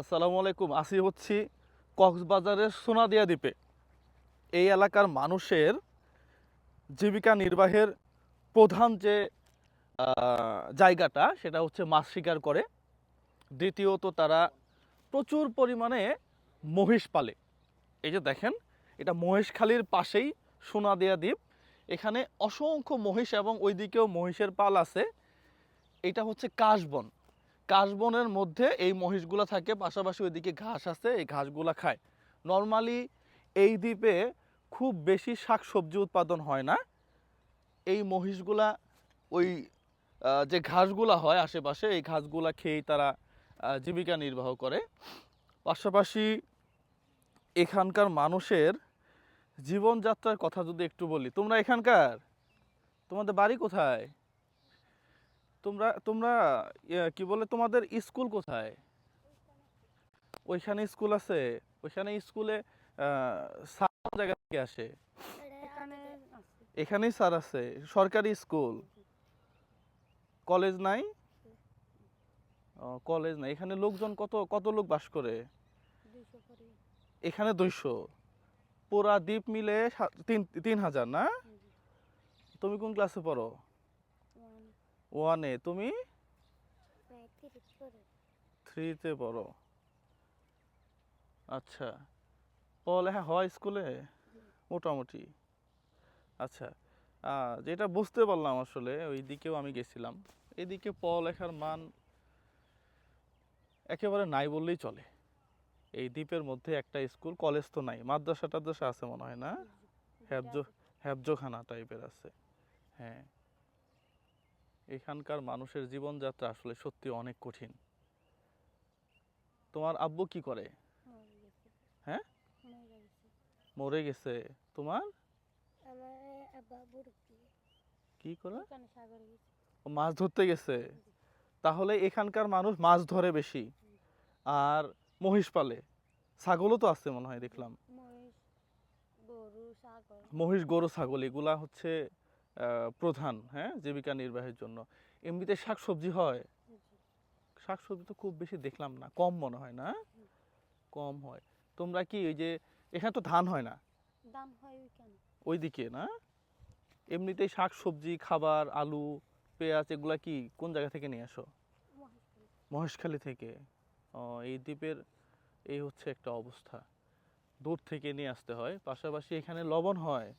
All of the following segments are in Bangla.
আসসালামু আলাইকুম। আসি হচ্ছি কক্সবাজারের সোনাদিয়া দ্বীপে। এই এলাকার মানুষের জীবিকা নির্বাহের প্রধান যে জায়গাটা, সেটা হচ্ছে মাছ শিকার করে। দ্বিতীয়ত তারা প্রচুর পরিমাণে মহিষ পালে। এই যে দেখেন, এটা মহেশখালীর পাশেই সোনাদিয়া দ্বীপ। এখানে অসংখ্য মহিষ এবং ওইদিকেও মহিষের পাল আছে। এটা হচ্ছে কাশবন। কাশবনের মধ্যে এই মহিষগুলা থাকে, পাশাপাশি ওইদিকে ঘাস আছে, এই ঘাসগুলা খায়। নর্মালি এই দ্বীপে খুব বেশি শাক সবজি উৎপাদন হয় না। এই মহিষগুলা ওই যে ঘাসগুলা হয় আশেপাশে, এই ঘাসগুলা খেয়েই তারা জীবিকা নির্বাহ করে। পাশাপাশি এখানকার মানুষের জীবনযাত্রার কথা যদি একটু বলি, তোমরা এখানকার? তোমাদের বাড়ি কোথায়? তোমরা তোমরা ইয়ে, কি বলে তোমাদের স্কুল কোথায়? ওইখানে স্কুল আছে? ওইখানে স্কুলে স্যার জায়গা থেকে আসে? এখানেই স্যার আছে? সরকারি স্কুল? কলেজ নাই? কলেজ নাই। এখানে লোকজন কত কত লোক বাস করে? এখানে দুইশো। পুরা দ্বীপ মিলে তিন তিন হাজার না? তুমি কোন ক্লাসে পড়ো? ওয়ানে তুমি? করে থ্রিতে পড়ো। আচ্ছা। পড়ালেখা হয় স্কুলে? মোটামুটি। আচ্ছা যেটা বুঝতে পারলাম আসলে ওই দিকেও আমি গেছিলাম। এদিকে পড়ালেখার মান একেবারে নাই বললেই চলে। এই দ্বীপের মধ্যে একটা স্কুল কলেজ তো নাই। মাদ্রাসা টাদ্রাসা আছে মনে হয় না? হ্যাবজ হ্যাবজখানা টাইপের আছে। হ্যাঁ। এখানকার মানুষের জীবনযাত্রা আসলে সত্যি অনেক কঠিন। তোমার আব্বু কি করে? হ্যাঁ? মরে গেছে। তোমার? কি করে মাছ ধরতে গেছে। তাহলে এখানকার মানুষ মাছ ধরে বেশি। আর মহিষ পালে। ছাগলও তো আছে মনে হয় দেখলাম। মহিষ গরু ছাগল এগুলা হচ্ছে প্রধান হ্যাঁ জীবিকা নির্বাহের জন্য। এমনিতে শাকসবজি হয়? শাকসবজি তো খুব বেশি দেখলাম না কম মনে হয় না? কম হয়। তোমরা কি ওই যে এখানে তো ধান হয় না? দাম হয় ওইদিকে না? এমনিতেই শাক সবজি খাবার আলু পেঁয়াজ এগুলা কি কোন জায়গা থেকে নিয়ে আসো? মহেশখালী থেকে? ও এই দ্বীপের এই হচ্ছে একটা অবস্থা। দূর থেকে নিয়ে আসতে হয়। পাশাপাশি এখানে লবণ হয়?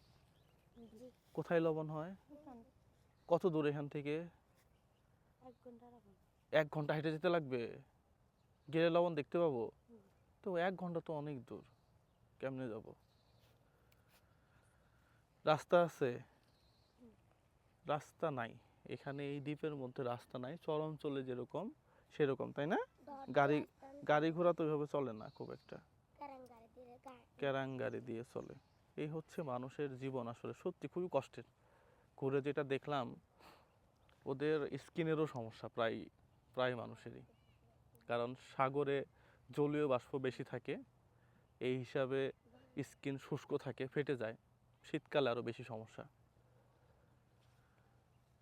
কোথায় লবণ হয়? কত দূর এখান থেকে? এক ঘণ্টা হেঁটে যেতে লাগবে? গেলে লবণ দেখতে পাবো? তো এক ঘণ্টা তো অনেক দূর। কেমনে যাব? রাস্তা আছে? রাস্তা নাই। এখানে এই দ্বীপের মধ্যে রাস্তা নাই। চরাঞ্চলে যেরকম সেরকম তাই না? গাড়ি গাড়ি ঘোড়া তো ওইভাবে চলে না খুব একটা। ক্যারাং গাড়ি। দিয়ে চলে। এই হচ্ছে মানুষের জীবন আসলে। সত্যি খুবই কষ্টের। ঘুরে যেটা দেখলাম, ওদের স্কিনেরও সমস্যা প্রায় প্রায় মানুষেরই। কারণ সাগরে জলীয় বাষ্প বেশি থাকে, এই হিসাবে স্কিন শুষ্ক থাকে, ফেটে যায়। শীতকালে আরও বেশি সমস্যা।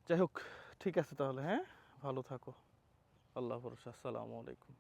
যাই হোক, ঠিক আছে তাহলে হ্যাঁ? ভালো থাকো। আল্লাহ ভরসা আসসালামু আলাইকুম।